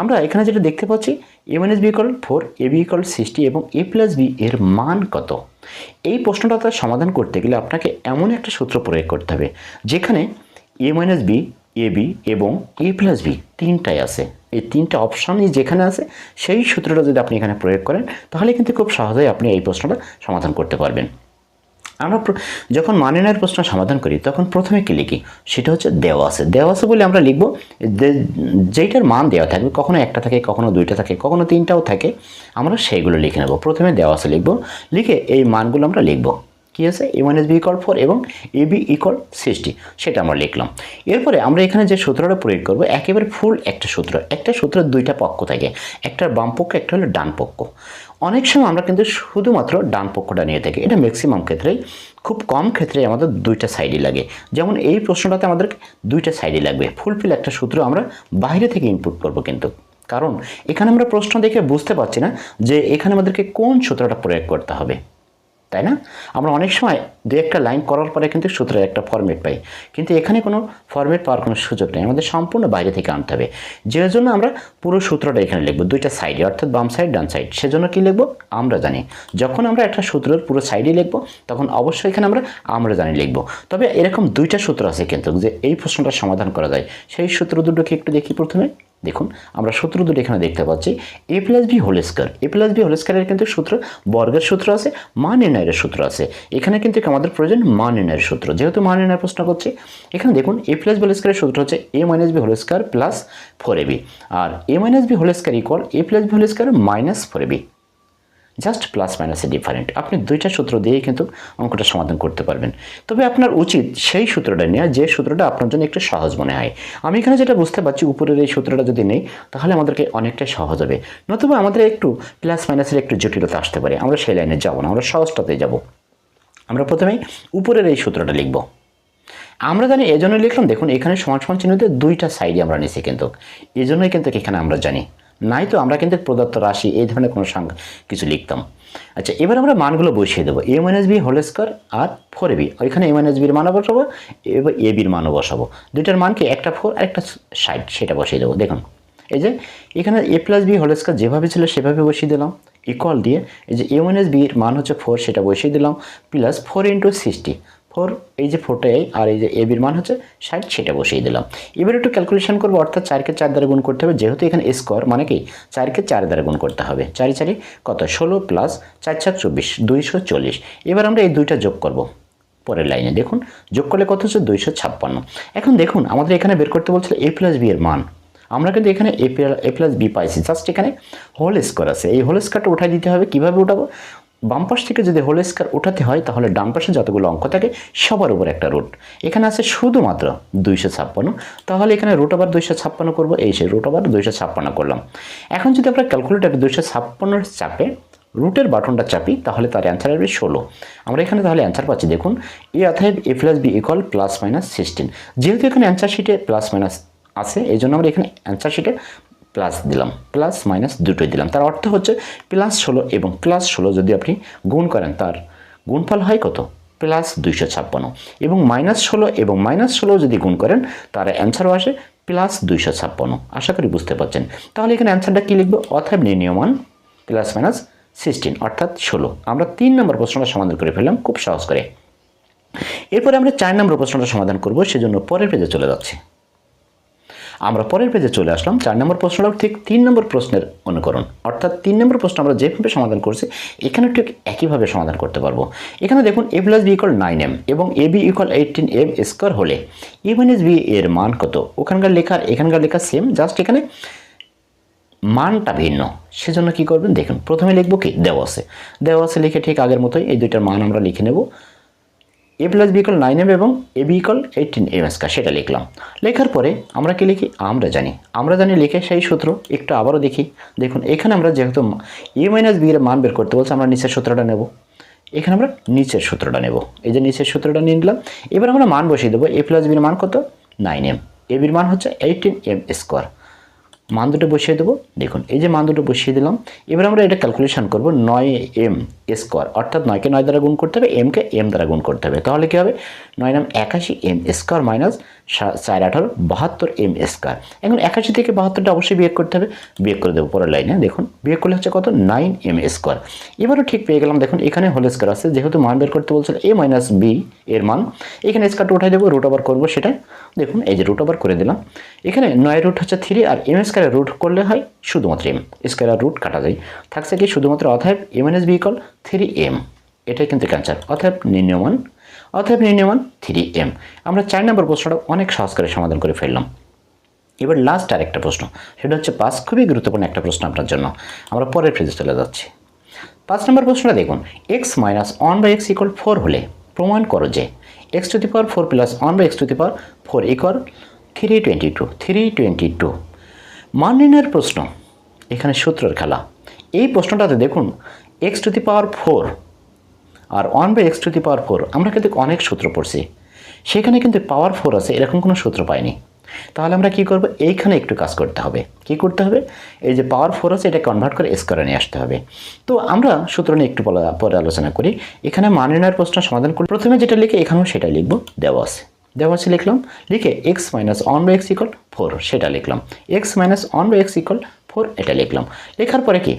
আমরা এখানে যেটা দেখতে পাচ্ছি A minus B equal four A B equal sixty এবং এ প্লাস বি এর মান কত? এই প্রশ্নটা তার সমাধান করতে গেলে আপনাকে এমন একটা সূত্র প্রয়োগ করতে হবে, যেখানে A minus B A B এবং এ প্লাস বি তিনটাই আছে। এই তিনটা অপশানই যেখানে আছে, সেই সূত্রটা যদি আপনি এখানে প্রয়োগ করেন, তাহলে কিন্তু খুব সহজেই আপনি এই প্রশ্নটা সমাধান করতে পারবেন। আমরা যখন মানেনার প্রশ্ন সমাধান করি, তখন প্রথমে কী লিখি? সেটা হচ্ছে দেওয়া আছে দেওয়া আছে বলে আমরা লিখব যেইটার মান দেওয়া থাকবে, কখনো একটা থাকে, কখনো দুইটা থাকে, কখনো তিনটাও থাকে, আমরা সেইগুলো লিখে নেব। প্রথমে দেওয়া আছে লিখব। লিখে এই মানগুলো আমরা লিখব। কী আছে? A minus B equal four এবং এ বি ইকল সিক্সটি সেটা আমরা লিখলাম। এরপরে আমরা এখানে যে সূত্রটা প্রয়োগ করব, একেবারে ফুল একটা সূত্র। একটা সূত্রের দুইটা পক্ষ থাকে একটার বাম পক্ষ, একটা হলো ডান পক্ষ। অনেক সময় আমরা কিন্তু শুধুমাত্র ডান পক্ষটা নিয়ে থাকি। এটা ম্যাক্সিমাম ক্ষেত্রেই, খুব কম ক্ষেত্রে আমাদের দুইটা সাইডই লাগে। যেমন এই প্রশ্নটাতে আমাদের দুইটা সাইডই লাগবে। ফুলফিল একটা সূত্র আমরা বাইরে থেকে ইনপুট করব কিন্তু। কারণ এখানে আমরা প্রশ্ন দেখে বুঝতে পারছি না যে এখানে আমাদেরকে কোন সূত্রটা প্রয়োগ করতে হবে। তাই না? আমরা অনেক সময় দু একটা লাইন করার পরে কিন্তু সূত্রের একটা ফর্মেট পাই। কিন্তু এখানে কোনো ফর্মেট পাওয়ার কোনো সুযোগ নেই। আমাদের সম্পূর্ণ বাইরে থেকে আনতে হবে। যে জন্য আমরা পুরো সূত্রটা এখানে লিখব। দুইটা সাইডে অর্থাৎ বাম সাইড ডান সাইড সেজন্য কি লিখব? আমরা জানি। যখন আমরা একটা সূত্রের পুরো সাইডে লিখব, তখন অবশ্যই এখানে আমরা আমরা জানি লিখব। তবে এরকম দুইটা সূত্র আছে কিন্তু যে এই প্রশ্নটা সমাধান করা যায়। সেই সূত্র দুটোকে একটু দেখি প্রথমে। দেখুন, আমরা সূত্র দুটো এখানে দেখতে পাচ্ছি। A plus B whole square A plus B whole স্কোয়ারের কিন্তু সূত্র, বর্গের সূত্র আছে, মান নির্ণয়ের সূত্র আছে। এখানে কিন্তু আমাদের প্রয়োজন? মান নির্ণয়ের সূত্র। যেহেতু মান নির্ণয়ের প্রশ্ন করছে, এখানে দেখুন এ প্লাস বি হোল স্কোয়ারের সূত্র হচ্ছে A minus B whole square plus four A B R A minus B whole square equal A plus B whole square minus four A B just plus মাইনাসে different আপনি দুইটা সূত্র দিয়েই কিন্তু অঙ্কটা সমাধান করতে পারবেন। তবে আপনার উচিত সেই সূত্রটা নেওয়া, যে সূত্রটা আপনার জন্য একটু সহজ মনে হয়। আমি এখানে যেটা বুঝতে পারছি, উপরের এই সূত্রটা যদি নেই, তাহলে আমাদেরকে অনেকটাই সহজ হবে। নতুবা আমাদের একটু প্লাস মাইনাসের একটু জটিলতা আসতে পারে। আমরা সেই লাইনে যাব না, আমরা সহজটাতে যাব। আমরা প্রথমেই উপরের এই সূত্রটা লিখব। আমরা জানি, এজন্য লিখলাম, দেখুন, এখানে সমান সমান চিহ্নতে দুইটা সাইডে আমরা নিছি কিন্তু। এই জন্যই কিন্তু এখানে আমরা জানি। নাই তো, আমরা কিন্তু প্রদত্ত রাশি, এই ধরনের কোনো সংখ্যা কিছু লিখতাম। আচ্ছা এবার আমরা মানগুলো বসিয়ে দেবো। A minus B whole square R four B ওইখানে এ মাইনাস বির মানও বসাবো, এবার এ বির মানও বসাবো। দুইটার মানকে একটা ফোর আর একটা সাইড সেটা বসিয়ে দেবো। দেখুন, এই যে এখানে A plus B whole square যেভাবে ছিল সেভাবে বসিয়ে দিলাম। ইকুয়াল দিয়ে এই যে এ মাইনাস বির মান হচ্ছে ফোর সেটা বসিয়ে দিলাম। Plus four into sixty four, এই যে ফোরটা এই আর এই যে এ বির মান হচ্ছে ষাট, সেটা বসিয়ে দিলাম। এবার একটু ক্যালকুলেশন করব, অর্থাৎ চারকে চার দ্বারা গুণ করতে হবে, যেহেতু এখানে স্কোয়ার মানে কি? চারকে চার দ্বারা গুণ করতে হবে। চারি চারি কত? ষোলো প্লাস চার চার চব্বিশ, দুইশো চল্লিশ। এবার আমরা এই দুইটা যোগ করব পরের লাইনে। দেখুন, যোগ করলে কত হচ্ছে? দুইশো ছাপ্পান্ন। এখন দেখুন, আমাদের এখানে বের করতে বলছিল এ প্লাস বি এর মান। আমরা কিন্তু এখানে এ প্লাস বি পাইছি। জাস্ট এখানে হোল স্কোয়ার আছে। এই হোল স্কোয়ারটা উঠাই দিতে হবে। কীভাবে উঠাবো? বাম পাশ থেকে যদি হোল স্কোয়ার উঠাতে হয়, তাহলে ডান পাশে যতগুলো অঙ্ক থাকে, সবার উপর একটা রুট এখানে আছে শুধুমাত্র দুইশো ছাপ্পান্ন। তাহলে এখানে রুট আবার দুইশো ছাপ্পান্ন করব। এই সে রুট আবার দুইশো ছাপ্পান্ন করলাম। এখন যদি আমরা ক্যালকুলেটারে দুইশো ছাপ্পান্নর চাপে রুটের বাটনটা চাপি, তাহলে তার অ্যান্সার আসবে ষোলো। আমরা এখানে তাহলে অ্যান্সার পাচ্ছি, দেখুন এ অর্থাৎ A plus B equal plus minus sixteen যেহেতু এখানে অ্যান্সার শিটে প্লাস মাইনাস আছে, এই জন্য আমরা এখানে অ্যান্সার শিটে প্লাস দিলাম প্লাস মাইনাস দুটোই দিলাম। তার অর্থ হচ্ছে প্লাস ষোলো এবং প্লাস ষোলো যদি আপনি গুণ করেন, তার গুণফল হয় কত? প্লাস দুইশো ছাপ্পান্ন। এবং মাইনাস ষোলো এবং মাইনাস ষোলো যদি গুণ করেন, তার অ্যান্সারও আসে প্লাস দুইশো ছাপ্পান্ন। আশা করি বুঝতে পারছেন। তাহলে এখানে অ্যান্সারটা কী লিখব? অথাব নির্ণীয়মান প্লাস মাইনাস সিক্সটিন অর্থাৎ ষোলো। আমরা তিন নম্বর প্রশ্নটা সমাধান করে ফেললাম, খুব সহজ করে। এরপরে আমরা চার নম্বর প্রশ্নটা সমাধান করব, সেজন্য পরের পেজে চলে যাচ্ছি। আমরা পরের পেজে চলে আসলাম। চার নম্বর প্রশ্নটাও ঠিক তিন নম্বর প্রশ্নের অনুকরণ। অর্থাৎ তিন নম্বর প্রশ্ন আমরা যেভাবে সমাধান করছি, এখানে ঠিক একইভাবে সমাধান করতে পারব। এখানে দেখুন A plus B equal nine M এবং A B equal eighteen M square হলে এ মাইনাস বি এর মান কত? ওখানকার লেখার এখানকার লেখা সেম জাস্ট এখানে মানটা ভিন্ন। সেজন্য কি করবেন? দেখুন, প্রথমে লিখব কি? দেওয়া আছে দেওয়া আছে লিখে ঠিক আগের মতোই এই দুইটার মান আমরা লিখে নেব। A plus B equal nine M এবং এ বিকল এইটিন এম এসকা সেটা লিখলাম। লেখার পরে আমরা কি লিখি? আমরা জানি। আমরা জানি লিখে সেই সূত্র, একটু আবারও দেখি। দেখুন, এখানে আমরা যেহেতু এ মাইনাস বি এর মান বের করতে বলছি, আমরা নিচের সূত্রটা নেব। এখানে আমরা নিচের সূত্রটা নেব। এই যে নিচের সূত্রটা নিয়ে নিলাম। এবার আমরা মান বসিয়ে দেবো। এ প্লাস বির মান কত? নাইন এম এ বির মান হচ্ছে এইটিন এম স্কোয়ার মান দুটো বসিয়ে দেবো। দেখুন, এই যে মান দুটো বসিয়ে দিলাম, এবার আমরা এটা ক্যালকুলেশন করব নয় এম স্কোয়ার অর্থাৎ নয়কে নয় দ্বারা গুণ করতে হবে, এমকে এম দ্বারা গুণ করতে হবে। তাহলে কী হবে? নয় নাম একাশি এম স্কোয়ার মাইনাস চার আঠারো বাহাত্তর এম স্কোয়ার এখন একাশি থেকে বাহাত্তরটা অবশ্যই বিয়োগ করতে হবে। বিয়োগ করে দেবো পরের লাইনে দেখুন, বিয়োগ করলে হচ্ছে কত? নাইন এম স্কোয়ার এবারও ঠিক পেয়ে গেলাম, দেখুন, এখানে হোল স্কোয়ার আছে, যেহেতু মান বের করতে বলছিল এ মাইনাস বি এর মান, এখানে স্কোয়ারটা উঠাই দেবো রুট ওভার করব সেটা দেখুন, এই যে রুট ওভার করে দিলাম। এখানে নয় রুট হচ্ছে থ্রি আর এম স্কোয়ারের রুট করলে হয় শুধুমাত্র এম স্কোয়ার রুট কাটা যায়। থাকছে কি শুধুমাত্র অথায় M N S B equal three M এটাই কিন্তু ক্যান্সার অথায় নির্ণয়মান অথায় নির্ণয়মান থ্রি এম আমরা চার নম্বর প্রশ্নটা অনেক সহজ করে সমাধান করে ফেললাম। এবার লাস্ট আর একটা প্রশ্ন, সেটা হচ্ছে পাঁচ খুবই গুরুত্বপূর্ণ একটা প্রশ্ন আপনার জন্য। আমরা পরের ফ্রিজে চলে যাচ্ছি। পাঁচ নম্বর প্রশ্নটা দেখুন X minus one by X equal four হলে প্রমাণ করো যে X to the power four plus one by X to the power four equal three twenty two three twenty two মান নির্ণয়ের প্রশ্ন, এখানে সূত্রের খেলা। এই প্রশ্নটাতে দেখুন X to the power four R one by X to the power four আমরা কিন্তু অনেক সূত্র পড়ছি। সেখানে কিন্তু পাওয়ার ফোর আছে, এরকম কোনো সূত্র পাইনি। তাহলে আমরা কি করব? এইখানে একটু কাজ করতে হবে। কি করতে হবে? এই যে পাওয়ার ফোর আছে এটা কনভার্ট করে স্কোয়ারে নিয়ে আসতে হবে। তো আমরা সূত্র নিয়ে একটু পরে- আলোচনা করি। এখানে মান নির্ণয়ের প্রশ্ন সমাধান করি প্রথমে যেটা লিখে এখানেও সেটা লিখব। দেওয়া আছে। দেওয়া আছে লিখলাম। লিখে X minus one by X equal four সেটা লিখলাম। X minus one by X equal four এটা লিখলাম। লেখার পরে কি?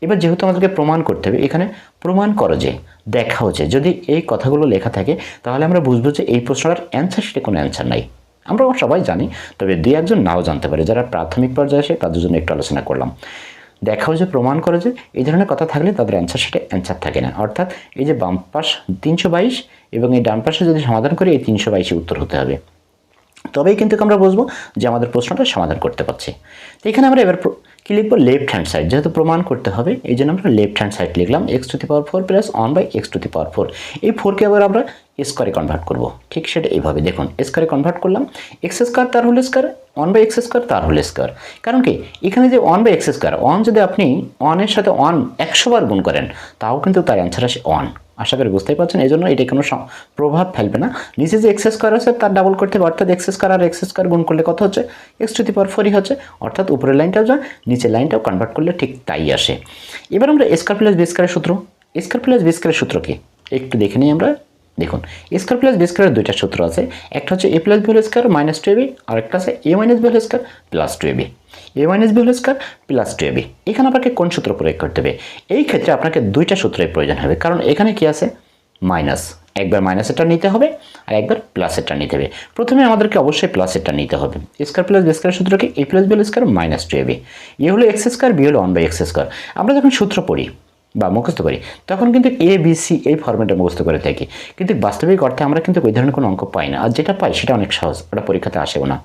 এবার যেহেতু আমাদেরকে প্রমাণ করতে হবে, এখানে প্রমাণ করো যে দেখা হচ্ছে যদি এই কথাগুলো লেখা থাকে, তাহলে আমরা বুঝব যে এই প্রশ্নটার অ্যান্সার সেটা কোনো অ্যান্সার নাই। আমরা সবাই জানি, তবে দুই একজন নাও জানতে পারে, যারা প্রাথমিক পর্যায়ে আসে তাদের জন্য একটু আলোচনা করলাম। দেখাও যে প্রমাণ করে যে এই ধরনের কথা থাকলে তাদের অ্যান্সার সেটা অ্যান্সার থাকে না। অর্থাৎ এই যে বাম পাশ তিনশো বাইশ এবং এই ডান পাশে যদি সমাধান করি, এই তিনশো বাইশে উত্তর হতে হবে। তবেই কিন্তু আমরা বুঝব যে আমাদের প্রশ্নটা সমাধান করতে পারছি। তো এখানে আমরা এবার কি লিখব? লেফট হ্যান্ড সাইড যেহেতু প্রমাণ করতে হবে, এই জন্য আমরা লেফট হ্যান্ড সাইড লিখলাম X to the power four plus one by X to the power four এই ফোরকে আবার আমরা স্কোয়ারে কনভার্ট করব। ঠিক সেটা এইভাবে, দেখুন স্কোয়ারে কনভার্ট করলাম এক্স স্কোয়ার তার whole square one by X square তার হোল স্কোয়ার কারণ কি? এখানে যে one by X square one যদি আপনি ওয়ানের সাথে ওয়ান একশো বার গুণ করেন, তাও কিন্তু তার অ্যান্সার আসে ওয়ান আশা করি বুঝতেই পারছেন এই জন্য এটা কোনো প্রভাব ফেলবে না। নিচে যে এক্সেস করা আছে, তার ডাবল করতে হবে, অর্থাৎ এক্সেস করা আর এক্সেস স্কোয়ার গুণ করলে কত হচ্ছে? এক্স টু দি পাওয়ার ফোরই হচ্ছে, অর্থাৎ উপরের লাইনটাও যায়, নিচের লাইনটাও কনভার্ট করলে ঠিক তাই আসে। এবার আমরা স্কোয়ার প্লাস বি স্কোয়ারের সূত্র স্কোয়ার প্লাস বি স্কোয়ারের সূত্র কি? একটু দেখে নিই আমরা। দেখুন স্কোয়ার প্লাস বি স্কোয়ারের দুইটা সূত্র আছে, একটা হচ্ছে A plus B square minus two A B আর আছে A minus B whole square plus two A B A minus B whole square plus two A B এখানে আপনাকে কোন সূত্র প্রয়োগ করতে হবে? এই ক্ষেত্রে আপনাকে দুইটা সূত্রের প্রয়োজন হবে, কারণ এখানে কি আছে? মাইনাস একবার মাইনাসেরটা নিতে হবে, আর একবার প্লাসেরটা নিতে হবে। প্রথমে আমাদেরকে অবশ্যই প্লাসেরটা নিতে হবে। Square plus B square সূত্রকে A plus B square minus two A B A হলো এক্স স্কোয়ার বি হলো ওয়ান বাই এক্স স্কোয়ার আমরা যখন সূত্র পড়ি বা মুখস্থ করি, তখন কিন্তু এ বি সি এই ফর্মেটে মুখস্থ করে থাকি। কিন্তু বাস্তবিক অর্থে আমরা কিন্তু ওই ধরনের কোনো অঙ্ক পাই না। আর যেটা পাই সেটা অনেক সহজ, ওটা পরীক্ষাতে আসেও না।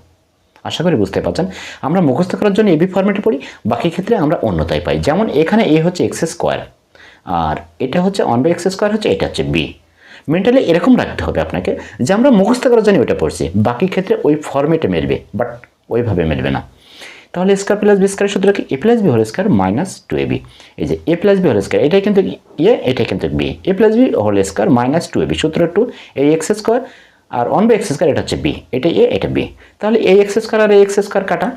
আশা করি বুঝতে পারছেন? আমরা মুখস্থ করার জন্য এবি ফর্মেটে পড়ি, বাকি ক্ষেত্রে আমরা অন্যতাই পাই। যেমন এখানে এ হচ্ছে এক্স স্কোয়ার আর এটা হচ্ছে ওয়ান বাই এক্স স্কোয়ার হচ্ছে, এটা হচ্ছে বি মেন্টালি এরকম রাখতে হবে আপনাকে যে আমরা মুখস্থ করার জন্য ওইটা পড়ছি। বাকি ক্ষেত্রে ওই ফর্মেটে মেলবে বাট ওইভাবে মেলবে না। তাহলে স্কোয়ার প্লাস বি স্কোয়ার সূত্র কি? A plus B whole square minus two A B এই যে A plus B whole square এটাই কিন্তু ইয়ে এটাই কিন্তু B A plus B whole square minus two A B সূত্র টু এই এক্স স্কোয়ার আর ওয়ান বাই এক্স স্কোয়ার এটা হচ্ছে বি এটা এ এটা বি তাহলে এই এক্স স্কোয়ার আর এই এক্স স্কোয়ার কাটা।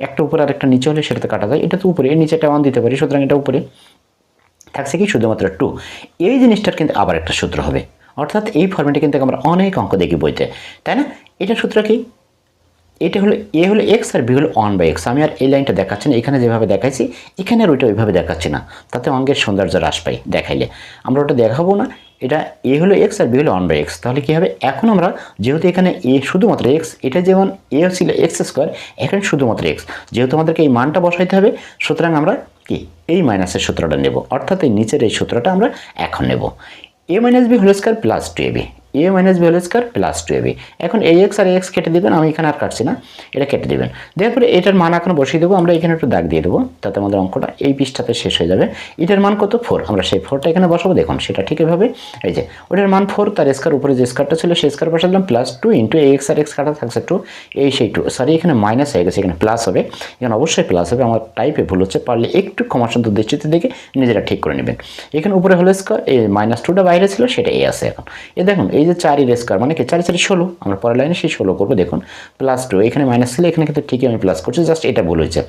একটা উপরে আর একটা নিচে হলে সেটাতে কাটা যায়। এটা তো উপরে, এর নিচে একটা ওয়ান দিতে পারি, সুতরাং এটা উপরে। থাকছে কি? শুধুমাত্র টু এই জিনিসটার কিন্তু আবার একটা সূত্র হবে। অর্থাৎ এই ফর্মেটে কিন্তু আমরা অনেক অঙ্ক দেখি বইতে। তাই না? এটা সূত্র কি? এটা হলো, এ হলো এক্স আর বি হলো ওয়ান বাই এক্স আমি আর এই লাইনটা দেখাচ্ছি না, এখানে যেভাবে দেখাইছি, এখানে আর ওইটা ওইভাবে দেখাচ্ছি না। তাতে অঙ্গের সৌন্দর্য হ্রাস পাই দেখাইলে। আমরা ওটা দেখাবো না, এটা এ হলো এক্স আর বি হলো ওয়ান বাই এক্স তাহলে কী হবে? এখন আমরা যেহেতু এখানে এ শুধুমাত্র এক্স এটা যেমন এ ছিল এক্স স্কোয়ার এখানে শুধুমাত্র এক্স যেহেতু আমাদেরকে এই মানটা বসাইতে হবে, সুতরাং আমরা কি? এই মাইনাসের সূত্রটা নেব। অর্থাৎ এই নিচের এই সূত্রটা আমরা এখন নেব। A minus B whole square plus two A B A minus whole square plus two A B এখন এই এক্স আর এক্স কেটে দেবেন, আমি এখানে আর কাটছি না, এটা কেটে দেবেন। দেওয়ার পরে এটার মান এখন বসিয়ে দেবো, আমরা এখানে একটু দাগ দিয়ে দেবো, তাতে আমাদের অঙ্কটা এই পৃষ্ঠাতে শেষ হয়ে যাবে। এটার মান কত? ফোর আমরা সেই ফোরটা এখানে বসাবো, দেখুন, সেটা ঠিক এভাবে, এই যে, ওটার মান ফোর তার স্কার উপরে যে স্কারটা ছিল, সেই স্কার বসালাম প্লাস টু ইন্টু এক্স আর এক্স কাটা থাকছে টু এই সেই টু সরি এখানে মাইনাস হয়ে গেছে, এখানে প্লাস হবে। এখানে অবশ্যই প্লাস হবে, আমার টাইপে ভুল হচ্ছে, পারলে একটু ক্ষমাসন্ত দৃষ্টিতে দেখে নিজেরা ঠিক করে নেবেন। এখানে উপরে হলো স্কোয়ার এই মাইনাস টুটা বাইরে ছিল, সেটা এ আছে এখন। এ দেখুন, এই যে চার স্কোয়ার মানে কি? চারি চারি ষোলো। আমরা পরের লাইনে সেই ষোলো করব। দেখুন প্লাস টু এখানে মাইনাস ছিল, এখানে কিন্তু ঠিকই আমি প্লাস করছি জাস্ট এটা ভুল হয়েছে।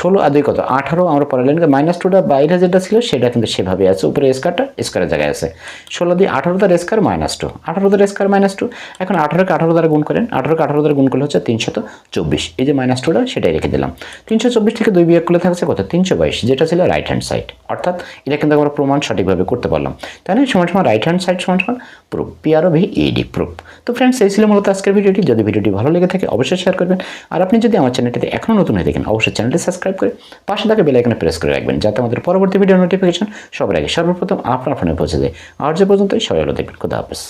ষোলো আর দুই কত? আঠারো আমরা পরের লাইনে মাইনাস টুটা বাইরে যেটা ছিল সেটা কিন্তু সেভাবে আছে। উপরে স্কোয়ারটা স্কোয়ারের জায়গায় আছে। ষোলো দিয়ে আঠারো তার স্কোয়ার মাইনাস টু আঠারো তার স্কোয়ার মাইনাস টু এখন আঠারোকে আঠারো দ্বারা গুণ করেন। আঠারোকে আঠারো দ্বারা গুণ করলে হচ্ছে তিনশত চব্বিশ। এই যে মাইনাস টুটা সেটাই রেখে দিলাম। তিনশো চব্বিশ থেকে দুই বিয়োগ করলে থাকছে কত? তিনশো বাইশ। যেটা ছিল রাইট হ্যান্ড সাইড অর্থাৎ এটা কিন্তু আমরা প্রমাণ সঠিকভাবে করতে পারলাম। না সমান সমান রাইট হ্যান্ড সাইড সমান সমান proof P R O V E D proof তো ফ্রেন্ডস এই ছিল মূলত আজকের ভিডিওটি। যদি ভিডিওটি ভালো লেগে থাকে, অবশ্যই শেয়ার করবেন। আর আপনি যদি আমার চ্যানেলটিতে এখনও নতুন হয়ে থাকেন, অবশ্যই চ্যানেলটি সাবস্ক্রাইব করে পাশে থাকা বেল আইকনে প্রেস করে রাখবেন, যাতে আমাদের পরবর্তী ভিডিও নোটিফিকেশন সবার আগে সর্বপ্রথম আপনার ফোনে পৌঁছে যায়। আর যে পর্যন্ত সবাই ভালো দেখবেন খুদা হাফেজ।